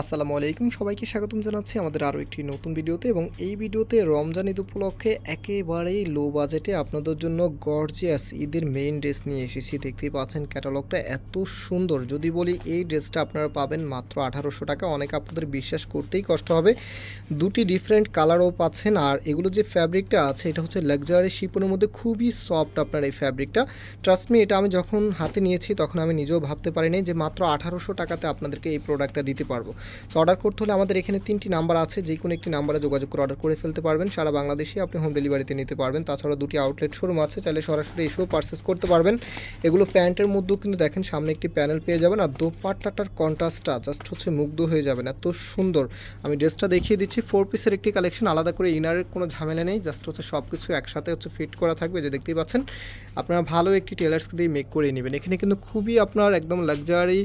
আসসালামু আলাইকুম। সবাইকে স্বাগতম জানাচ্ছি আমাদের আরও একটি নতুন ভিডিওতে এবং এই ভিডিওতে রমজান ঈদ উপলক্ষে একেবারেই লো বাজেটে আপনাদের জন্য গর্জিয়াস ঈদের মেইন ড্রেস নিয়ে এসেছি। দেখতেই পাচ্ছেন ক্যাটালগটা এত সুন্দর। যদি বলি এই ড্রেসটা আপনারা পাবেন মাত্র আঠারোশো টাকা। অনেক আপনাদের বিশ্বাস করতেই কষ্ট হবে। দুটি ডিফারেন্ট কালারও পাচ্ছেন। আর এগুলো যে ফ্যাব্রিকটা আছে, এটা হচ্ছে লাক্সারি শিপনের মধ্যে খুবই সফট আপনার এই ফ্যাব্রিকটা ট্রাস্ট মি এটা আমি যখন হাতে নিয়েছি, তখন আমি নিজেও ভাবতে পারিনি যে মাত্র আঠারোশো টাকাতে আপনাদেরকে এই প্রোডাক্টটা দিতে পারব। তো অর্ডার করতে হলে আমাদের এখানে তিনটি নাম্বার আছে, যে কোনো একটি নাম্বারে যোগাযোগ করে অর্ডার করে ফেলতে পারবেন। সারা বাংলাদেশে আপনি হোম ডেলিভারিতে নিতে পারবেন। তাছাড়া দুটি আউটলেট শোরুম আছে, চাইলে সরাসরি এসেও পারচেস করতে পারবেন। এগুলো প্যান্টের মধ্যেও কিন্তু দেখেন সামনে একটি প্যানেল পেয়ে যাবেন। আর দোপাট্টাটার কন্ট্রাস্টটা জাস্ট হচ্ছে মুগ্ধ হয়ে যাবেন। এত সুন্দর। আমি ড্রেসটা দেখিয়ে দিচ্ছি। ফোর পিসের একটি কালেকশন আলাদা করে ইনারের কোনো ঝামেলা নেই। জাস্ট হচ্ছে সব কিছু একসাথে হচ্ছে ফিট করা থাকবে, যে দেখতেই পাচ্ছেন। আপনারা ভালো একটি টেলার্সকে দিয়ে মেক করে নেবেন। এখানে কিন্তু খুবই আপনার একদম লাক্সারি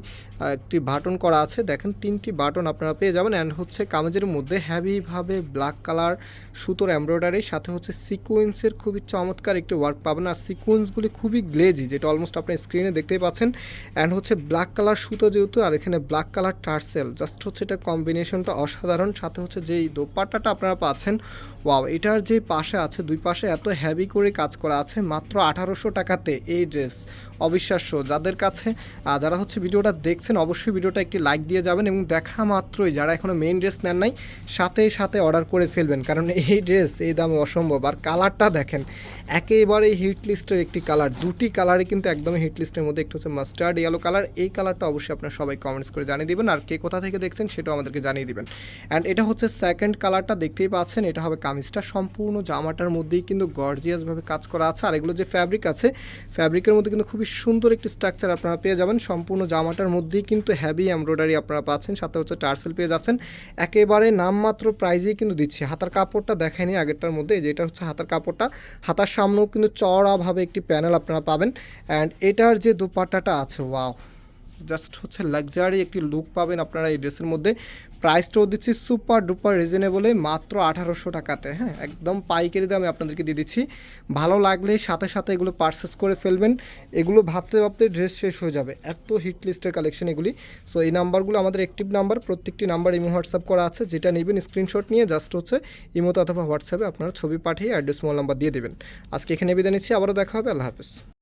একটি বাটন করা আছে। দেখেন তিনটি বাটন আপনারা পেয়ে যাবেন অ্যান্ড হচ্ছে কামেজের মধ্যে হ্যাভিভাবে ব্ল্যাক কালার সুতোর এমব্রয়ডারি সাথে হচ্ছে সিকোয়েন্সের খুবই চমৎকার একটি ওয়ার্ক পাবেন। আর সিকোয়েন্সগুলি খুবই গ্লেজি যেটা অলমোস্ট আপনার স্ক্রিনে দেখতেই পাচ্ছেন। অ্যান্ড হচ্ছে ব্ল্যাক কালার সুতো যেহেতু, আর এখানে ব্ল্যাক কালার টার্সেল জাস্ট হচ্ছে এটা কম্বিনেশনটা অসাধারণ। সাথে হচ্ছে যেই দোপাট্টাটা আপনারা পাচ্ছেন ওয়াও এটার যে পাশে আছে, দুই পাশে এত হ্যাভি করে কাজ করা আছে, মাত্র আঠারোশো টাকাতে এই ড্রেস অবিশ্বাস্য। যাদের কাছে যারা হচ্ছে ভিডিওটা দেখছেন, অবশ্যই ভিডিওটা একটি লাইক দিয়ে যাবেন এবং দেখা মাত্রই, যারা এখনও মেইন ড্রেস নেন নাই, সাথে সাথে অর্ডার করে ফেলবেন। কারণ এই ড্রেস এই দামে অসম্ভব। আর কালারটা দেখেন একেবারে হিট লিস্টের একটি কালার দুটি কালারই কিন্তু একদমই হিট লিস্টের মধ্যে একটু হচ্ছে মাস্টার্ড ইয়েলো কালার এই কালারটা অবশ্যই আপনারা সবাই কমেন্টস করে জানিয়ে দিবেন। আর কে কোথা থেকে দেখছেন সেটাও আমাদেরকে জানিয়ে দিবেন। অ্যান্ড এটা হচ্ছে সেকেন্ড কালারটা দেখতেই পাচ্ছেন, এটা হবে কামিজটা। সম্পূর্ণ জামাটার মধ্যেই কিন্তু গর্জিয়াসভাবে কাজ করা আছে। আর এগুলো যে ফ্যাব্রিক আছে ফ্যাব্রিকের মধ্যে কিন্তু খুবই সুন্দর একটি স্ট্রাকচার আপনারা পেয়ে যাবেন। সম্পূর্ণ জামাটার মধ্যেই কিন্তু হ্যাভি এমব্রয়ডারি আপনারা পাচ্ছেন। সাথে হচ্ছে টার্সেল পেয়ে যাচ্ছেন। একেবারে নামমাত্র প্রাইজেই কিন্তু দিচ্ছে। হাতার কাপড়টা দেখায়নি আগেরটার মধ্যে। যেটা হচ্ছে হাতার কাপড়টা। হাতার সামনেও কিন্তু চড়াভাবে একটি প্যানেল আপনারা পাবেন। অ্যান্ড এটার যে দোপাট্টাটা আছে ওয়াও জাস্ট হচ্ছে লাক্সারি একটি লুক পাবেন আপনারা এই ড্রেসের মধ্যে। প্রাইসটাও দিচ্ছি সুপার ডুপার রিজনেবলে মাত্র আঠারোশো টাকাতে হ্যাঁ? একদম পাইকারি দামে আপনাদেরকে দিয়ে দিচ্ছি। ভালো লাগলে সাথে সাথে এগুলো পারচেস করে ফেলবেন। এগুলো ভাবতে ভাবতে ড্রেস শেষ হয়ে যাবে। এত হিট লিস্টের কালেকশন এগুলি। সো এই নাম্বারগুলো আমাদের অ্যাক্টিভ নাম্বার, প্রত্যেকটি নাম্বার ইমো হোয়াটসঅ্যাপ করা আছে। যেটা নেবেন স্ক্রিনশট নিয়ে জাস্ট হচ্ছে ইমোতে অথবা হোয়াটসঅ্যাপে আপনারা ছবি পাঠিয়ে অ্যাড্রেস মোবাইল নাম্বার দিয়ে দেবেন। আজকে এখানে বিদায় নিচ্ছি। আবারও দেখা হবে। আল্লাহ হাফেজ।